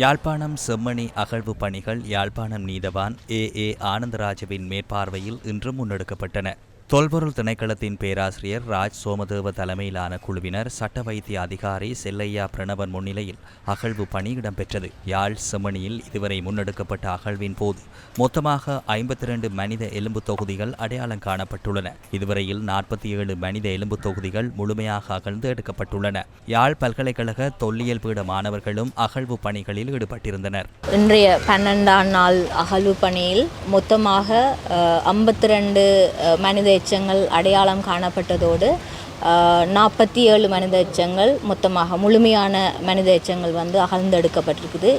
யாழ்ப்பாணம் செம்மணி அகழ்வு பணிகள் யாழ்ப்பாணம் நீதவான் ஏ ஏ ஆனந்தராஜவின் மேற்பார்வையில் இன்று முன்னெடுக்கப்பட்டன. தொல்பொருள் திணைக்களத்தின் பேராசிரியர் ராஜ் சோமதேவ தலைமையிலான குழுவினர் சட்ட வைத்திய அதிகாரி செல்லையா பிரணவன் முன்னிலையில் அகழ்வு பணி இடம்பெற்றது. யாழ் செம்மணியில் இதுவரை முன்னெடுக்கப்பட்ட அகழ்வின் போது மொத்தமாக ஐம்பத்தி இரண்டு மனித எலும்பு தொகுதிகள் அடையாளம் காணப்பட்டுள்ளன. இதுவரையில் நாற்பத்தி ஏழு மனித எலும்பு தொகுதிகள் முழுமையாக அகழ்ந்து எடுக்கப்பட்டுள்ளன. யாழ் பல்கலைக்கழக தொல்லியல் பீட மாணவர்களும் அகழ்வு பணிகளில் ஈடுபட்டிருந்தனர். இன்றைய பன்னெண்டாம் நாள் அகழ்வு பணியில் மொத்தமாக ஐம்பத்தி ரெண்டு மனித எச்சங்கள் அடையாளம் காணப்பட்டதோடு நாற்பத்தி ஏழு மனித எச்சங்கள் மொத்தமாக முழுமையான மனித எச்சங்கள் வந்து அகழ்ந்தெடுக்கப்பட்டிருக்குது.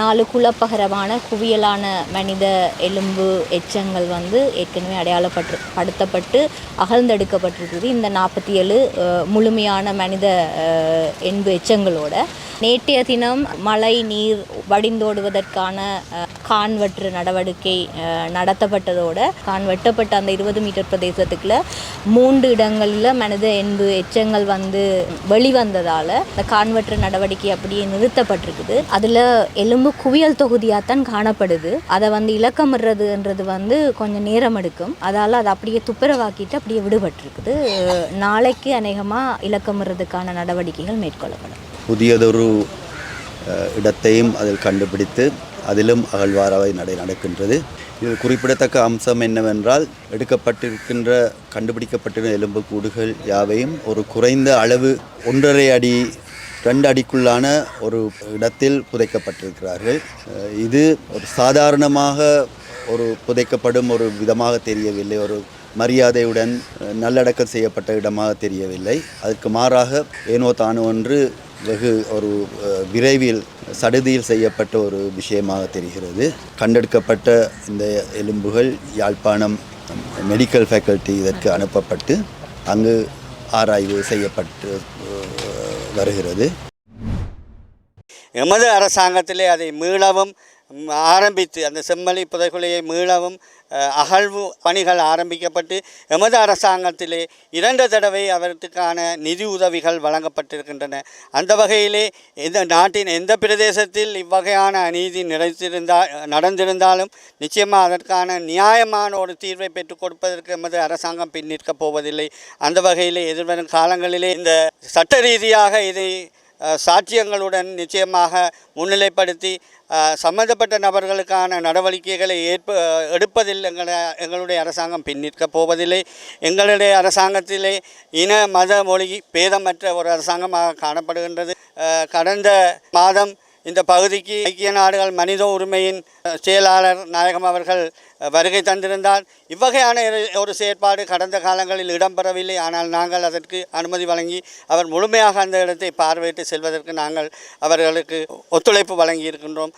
நாலு குலப்பகரமான குவியலான மனித எலும்பு எச்சங்கள் வந்து ஏற்கனவே அடையாளப்பட்டு படுத்தப்பட்டு அகழ்ந்தெடுக்கப்பட்டிருக்குது. இந்த நாற்பத்தி ஏழு முழுமையான மனித எண்பு எச்சங்களோட நேற்றைய தினம் மழை நீர் வடிந்தோடுவதற்கான கான்வெற்று நடவடிக்கை நடத்தப்பட்டதோட கான் வெட்டப்பட்ட அந்த இருபது மீட்டர் பிரதேசத்துக்குள்ள மூன்று இடங்களில் மனித என்பு எச்சங்கள் வந்து வெளிவந்ததால் இந்த கான்வெற்று நடவடிக்கை அப்படியே நிறுத்தப்பட்டிருக்குது. அதில் எலும்பு குவியல் தொகுதியாக தான் காணப்படுது. அதை வந்து இலக்கமிடுறதுன்றது வந்து கொஞ்சம் நேரம் எடுக்கும். அதால் அதை அப்படியே துப்புரவாக்கிட்டு அப்படியே விடுபட்டிருக்குது. நாளைக்கு அநேகமாக இலக்கமிடுறதுக்கான நடவடிக்கைகள் மேற்கொள்ளப்படும். புதியதொரு அஹ், இடத்தையும் அதில் கண்டுபிடித்து அதிலும் அகழ்வாராவை நடை நடக்கின்றது. இதில் குறிப்பிடத்தக்க அம்சம் என்னவென்றால் எடுக்கப்பட்டிருக்கின்ற கண்டுபிடிக்கப்பட்டிருந்த எலும்புக்கூடுகள் யாவையும் ஒரு குறைந்த அளவு ஒன்றரை அடி ரெண்டு அடிக்குள்ளான ஒரு இடத்தில் புதைக்கப்பட்டிருக்கிறார்கள். இது ஒரு சாதாரணமாக ஒரு புதைக்கப்படும் ஒரு விதமாக தெரியவில்லை. ஒரு மரியாதையுடன் நல்லடக்கம் செய்யப்பட்ட இடமாக தெரியவில்லை. அதற்கு மாறாக ஏனோ தானோ ஒன்று வெகு ஒரு விரைவில் சடுதியில் செய்யப்பட்ட ஒரு விஷயமாக தெரிகிறது. கண்டெடுக்கப்பட்ட இந்த எலும்புகள் யாழ்ப்பாணம் மெடிக்கல் ஃபேக்கல்ட்டி இதற்கு அனுப்பப்பட்டு அங்கு ஆராய்வு செய்யப்பட்டு வருகிறது. எமது அரசாங்கத்திலே அதை மீளவும் ஆரம்பித்து அந்த செம்மலி புதைக்குழியை மீளவும் அகழ்வு பணிகள் ஆரம்பிக்கப்பட்டு எமது அரசாங்கத்திலே இரண்டு தடவை அவற்றுக்கான நிதி உதவிகள் வழங்கப்பட்டிருக்கின்றன. அந்த வகையிலே இந்த நாட்டின் எந்த பிரதேசத்தில் இவ்வகையான அநீதி நிலைத்திருந்தா நடந்திருந்தாலும் நிச்சயமாக அதற்கான நியாயமான ஒரு தீர்வை பெற்றுக் கொடுப்பதற்கு எமது அரசாங்கம் பின் நிற்கப் போவதில்லை. அந்த வகையிலே எதிர்வரும் காலங்களிலே இந்த சட்ட ரீதியாக இதை சாட்சியங்களுடன் நிச்சயமாக முன்னிலைப்படுத்தி சம்பந்தப்பட்ட நபர்களுக்கான நடவடிக்கைகளை ஏற்ப எடுப்பதில் எங்களை எங்களுடைய அரசாங்கம் பின்னிற்கப் போவதில்லை. எங்களுடைய அரசாங்கத்திலே இன மத மொழி பேதமற்ற ஒரு அரசாங்கமாக காணப்படுகின்றது. கடந்த மாதம் இந்த பகுதிக்கு ஐக்கிய நாடுகள் மனித உரிமையின் செயலாளர் நாயகம் அவர்கள் வருகை தந்திருந்தார். இவ்வகையான ஒரு- ஒரு செயற்பாடு கடந்த காலங்களில் இடம்பெறவில்லை. ஆனால் நாங்கள் அதற்கு அனுமதி வழங்கி அவர் முழுமையாக அந்த இடத்தை பார்வையிட்டு செல்வதற்கு நாங்கள் அவர்களுக்கு ஒத்துழைப்பு வழங்கி இருக்கின்றோம்